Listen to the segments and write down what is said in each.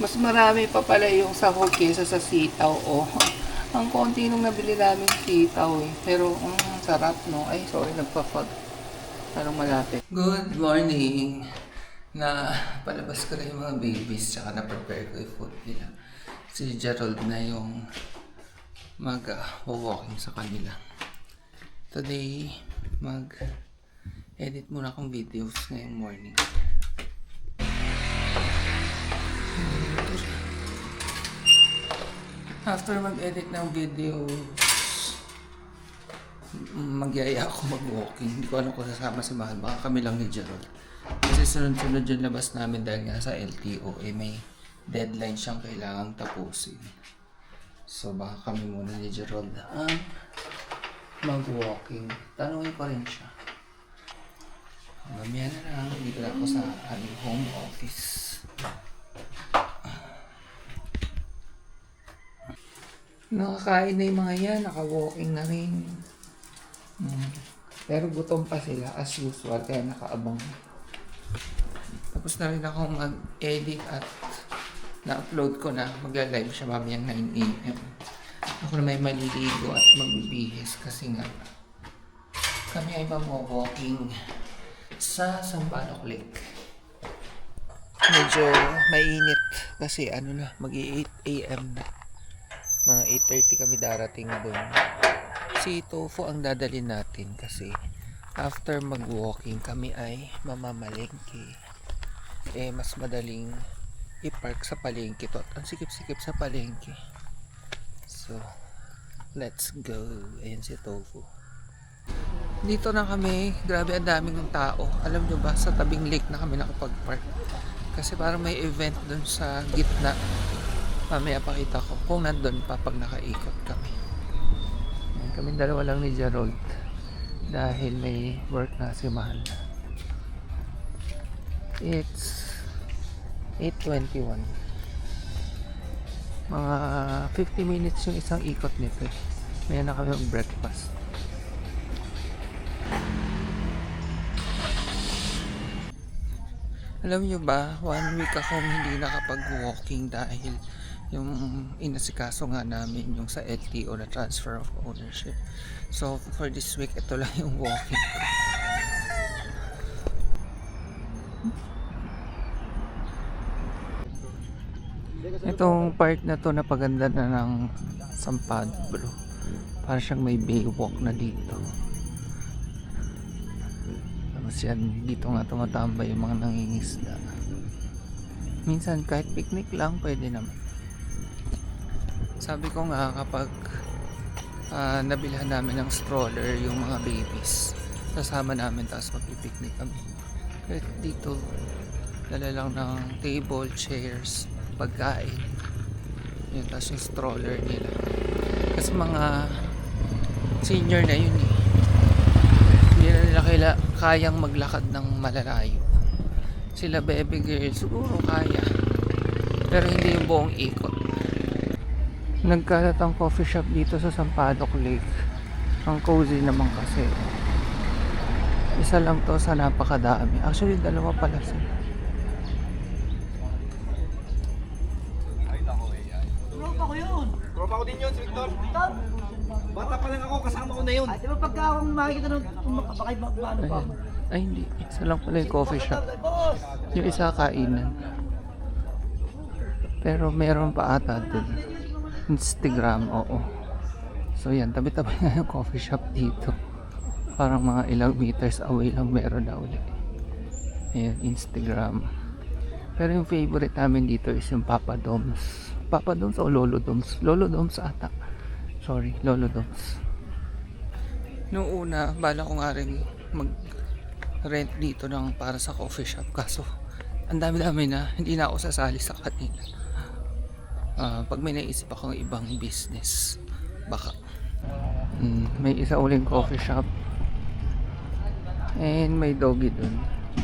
Mas marami pa pala yung sahog kesa sa sitaw. Oh. Ang konti nung nabili namin sitaw eh. Pero ang sarap no. Ay, sorry, nagpa-fog. Parang malapit. Good morning! Na palabas ko na yung mga babies tsaka na-prepare ko yung food nila. Si Gerald na yung mag-walking sa kanila. Today, mag-edit muna akong videos ngayong morning. After mag-edit ng videos, magyaya ako mag-walking. Hindi ko alam kung sasama si Mahal. Baka kami lang ni Gerald. Kasi sunod-sunod yung labas namin dahil nga sa LTO, eh may deadline siyang kailangang tapusin. So baka kami muna ni Gerald ang mag-walking. Tanungin ko rin siya. Mamaya na lang, dito na ako sa aming home office. Nakakain na yung mga yan, naka-walking na rin. Mm. Pero gutom pa sila as usual, kaya nakaabang. Tapos na rin ako mag-edit at na-upload ko na. Magla-live siya mamayang 9 a.m. Ako na may maliligo at magbibihis kasi nga kami ay mamawalking sa Sambalok Lake. Medyo mainit kasi ano na, mag 8 a.m. na. Mga 8.30 kami darating doon. Si Tofu ang dadalhin natin kasi after mag-walking kami ay mamamalengke. Eh, mas madaling i-park sa palengke to. At ang sikip-sikip sa palengke. So, let's go. Ayan si Tofu. Dito na kami. Grabe ang daming ng tao. Alam nyo ba, sa tabing lake na kami nakapag-park. Kasi parang may event dun sa gitna. Mamaya pakita ko kung nandun pa pag nakaikot kami. Kami dalawa lang ni Gerald. Dahil may work na si Mahal. It's 8.21 mga 50 minutes yung isang ikot nito eh. Ngayon na kami breakfast alam nyo ba one week akong hindi nakapag-walking dahil yung inasikaso nga namin yung sa LTO na transfer of ownership so for this week ito lang yung walking ko Itong part na to napaganda na ng Sampado bro. Para siyang may baywalk na dito. Tapos yan, dito nga tumatambay yung mga nangingisda. Minsan kahit picnic lang pwede naman. Sabi ko nga kapag ah, nabilhan namin ng stroller yung mga babies, kasama namin tapos magpipiknik kami. Kahit dito, dala lang ng table, chairs, pagkain. Yun, tapos yung stroller nila. Kasi mga senior na yun eh. Hindi na nila kaila, kayang maglakad ng malalayo. Sila baby girl, siguro kaya. Pero hindi yung buong ikot. Nagkalat ang coffee shop dito sa Sampadok Lake. Ang cozy naman kasi. Isa lang to sa napakadami. Actually, dalawa pala sila. Tropa ko yun. Tropa ko din yun, si Victor. Tom, Bata pa lang ako, kasama ko na yun. ay, di ba pagka akong makikita nung baka mag-ano pa. Ay, hindi. Isa lang pala yung coffee shop. Yung isa kainan. Pero meron pa ata dun. Instagram, oo. So yan, tabi-tabi na yung coffee shop dito. Parang mga ilang meters away lang meron na uli. Ayan, Instagram. Pero yung favorite namin dito is yung Papa Doms. Papa Doms o Lolo Doms? Lolo Doms ata. Sorry, Lolo Doms. Noong una, bala ko nga rin mag rent dito ng para sa coffee shop. Kaso, ang dami-dami na, hindi na ako sasali sa kanila. Ah, pag may naisip akong ibang business, baka. Mm, may isa uling coffee shop. And may doggy dun.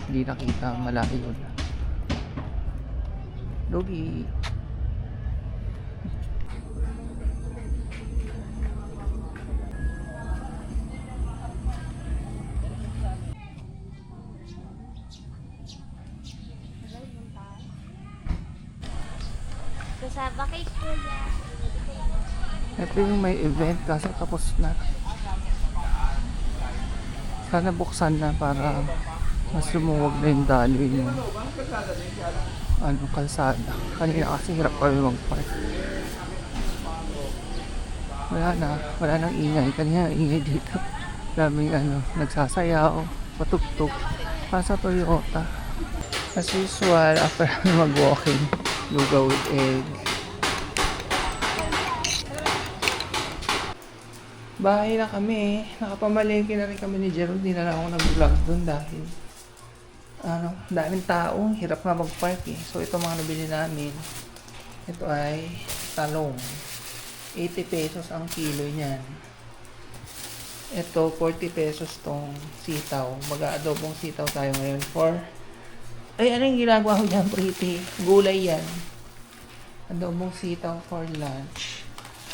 Hindi nakita, malayo na. Doggy. Kasama kay Kuya. Ito yung may event kasi tapos na. Sana buksan na para mas lumuwag na yung daloy ng ano, kalsada. Kanina kasi hirap kami mag-park. Wala na, wala nang ingay. Kanina ingay dito. Daming ano, nagsasayaw, patugtog. Pasa Toyota. As usual, after mag-walking, lugaw with egg. Bahay na kami. Nakapamalengke na rin kami ni Jerome. Hindi na lang ako nag-vlog doon dahil ano, daming tao. Hirap nga mag-park eh. So ito mga nabili namin. Ito ay talong. 80 pesos ang kilo niyan. Ito, 40 pesos tong sitaw. Mag-aadobong sitaw tayo ngayon for... Ay, ano yung ginagawa ko dyan, pretty? Gulay yan. Adobong sitaw for lunch.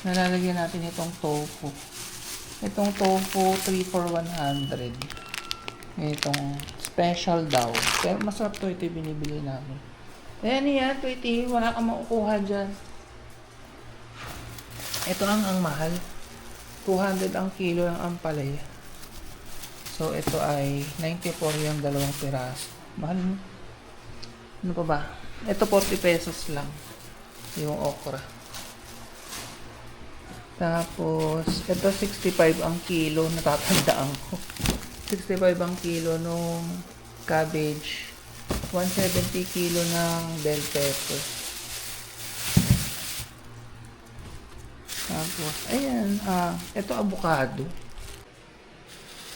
Nalalagyan natin itong tofu. Itong tofu, 3 for 100. Itong special daw. Pero masarap to ito yung binibili namin. Ayan yan, Tweety. Wala kang makukuha dyan. Ito ang ang mahal. 200 ang kilo ng ampalaya. So, ito ay 94 yung dalawang piraso. Mahal mo. Ano pa ba? Ito 40 pesos lang. Yung okra. Tapos, ito 65 ang kilo, natatandaan ko. 65 ang kilo nung cabbage. 170 kilo ng bell pepper. Tapos, ayan, ah, ito avocado.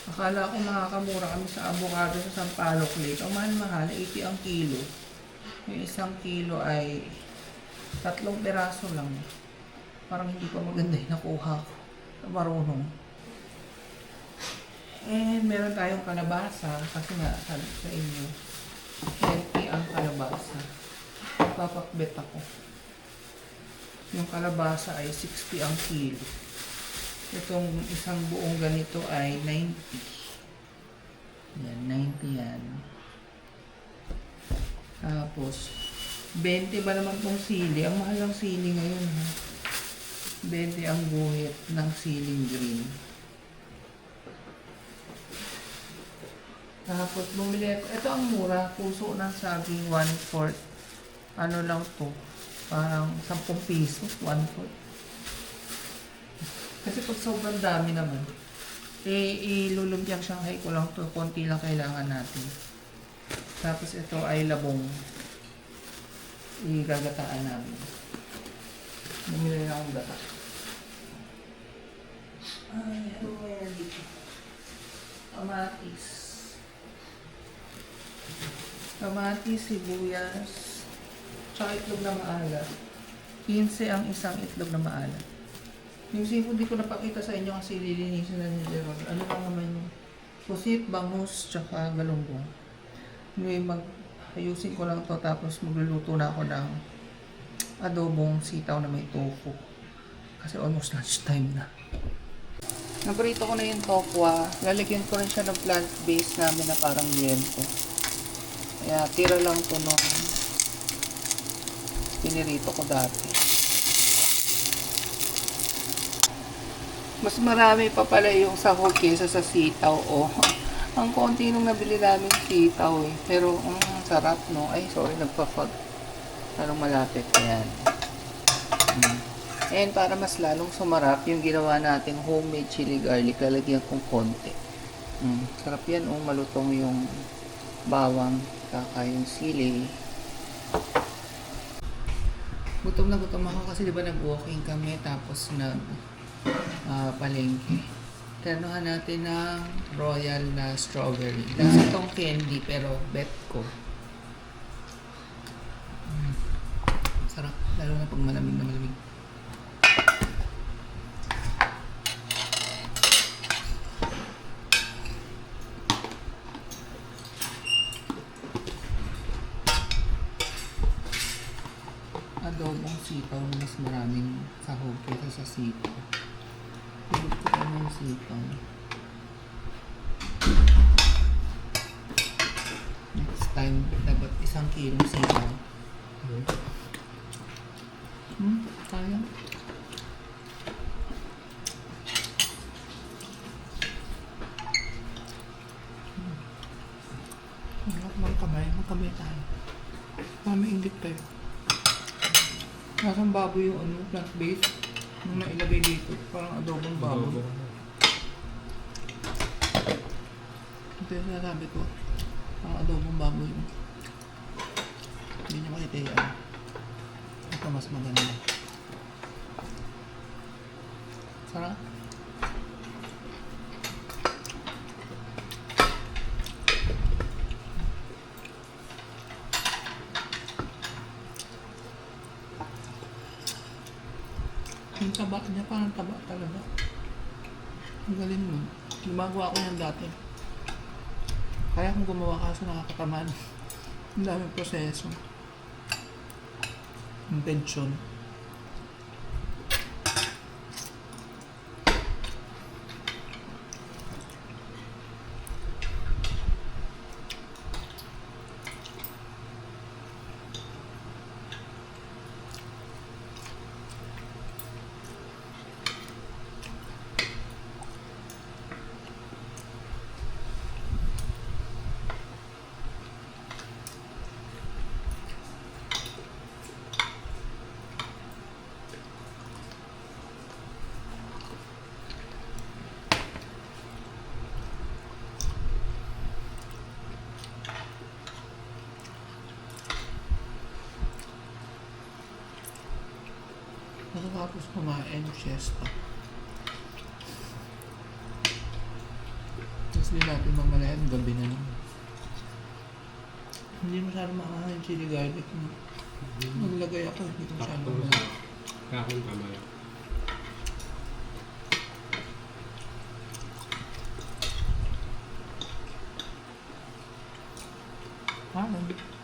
Akala ko makakamura kami sa avocado sa Sampaloc Lake. Ang mahal-mahal, 80 ang kilo. Yung isang kilo ay tatlong peraso lang. Parang hindi pa maganda yung nakuha ko. Marunong. And meron tayong kalabasa kasi nga sabi sa inyo, healthy ang kalabasa. Papakbet ako. Yung kalabasa ay 60 ang kilo. Itong isang buong ganito ay 90. Yan, 90 yan. Tapos, 20 ba naman tong sili? Ang mahal ng sili ngayon ha. 20 ang guhit ng siling green. Tapos bumili ako. Ito ang mura. Puso ng saging 1 Ano lang to? Parang 10 piso. 1 Kasi pag sobrang dami naman, eh, ilulumpiang Shanghai ko lang to. Konti lang kailangan natin. Tapos ito ay labong. Igagataan namin. Bumili na akong gata. Ay, ano ba yan dito? Kamatis. Kamatis, sibuyas, tsaka itlog na maalat. 15 ang isang itlog na maalat. Yung seafood, di ko napakita sa inyo kasi lilinisin na ni Gerald. Ano lang naman yung pusit, bangus, tsaka galunggong. Anyway, mag ayusin ko lang to tapos magluluto na ako ng adobong sitaw na may tofu. Kasi almost lunchtime na. Naprito ko na yung tokwa. Lalagyan ko rin siya ng plant-based namin na parang liento. Kaya tira lang to nung pinirito ko dati. Mas marami pa pala yung sahog kesa sa sitaw. Oh. Ang konti nung nabili namin sitaw eh. Pero ang sarap no. Ay sorry nagpa-fog. Anong malapit yan. Mm. And para mas lalong sumarap, yung ginawa natin homemade chili garlic, lalagyan kong konti. Mm. Sarap yan, oh, malutong yung bawang, kaka yung sili. Gutom na gutom ako kasi di ba nag-walking kami tapos nag ah, palengke. Tanuhan natin ng royal na strawberry. Lasa itong candy pero bet ko. Mm. Sarap, lalo na pag malamig na malamig. adobong sitaw na mas maraming sahog kaysa sa sitaw. Ng sitaw. Next time, dapat isang kilong sitaw. Hmm, sayang. Hirap magkamay, magkamay tayo. Para maingit tayo. Nasaan baboy yung ano, plant-based? Nung nailagay dito, parang adobong baboy. Ito yung sinasabi ko. Parang adobong baboy. Hindi niya makita ano. Ito mas maganda. Sarap. Yung taba niya, parang taba talaga. Ang galing mo. Gumagawa ko yan dati. Kaya kong gumawa kaso nakakataman. Ang daming proseso. Intention. Pagkatapos kumain, siesta. Tapos di natin mamalayan, gabi na naman. Hindi masyado makakain chili garlic. Naglagay ako, hindi ko masyado mamalayan. kahon kamay. Ah,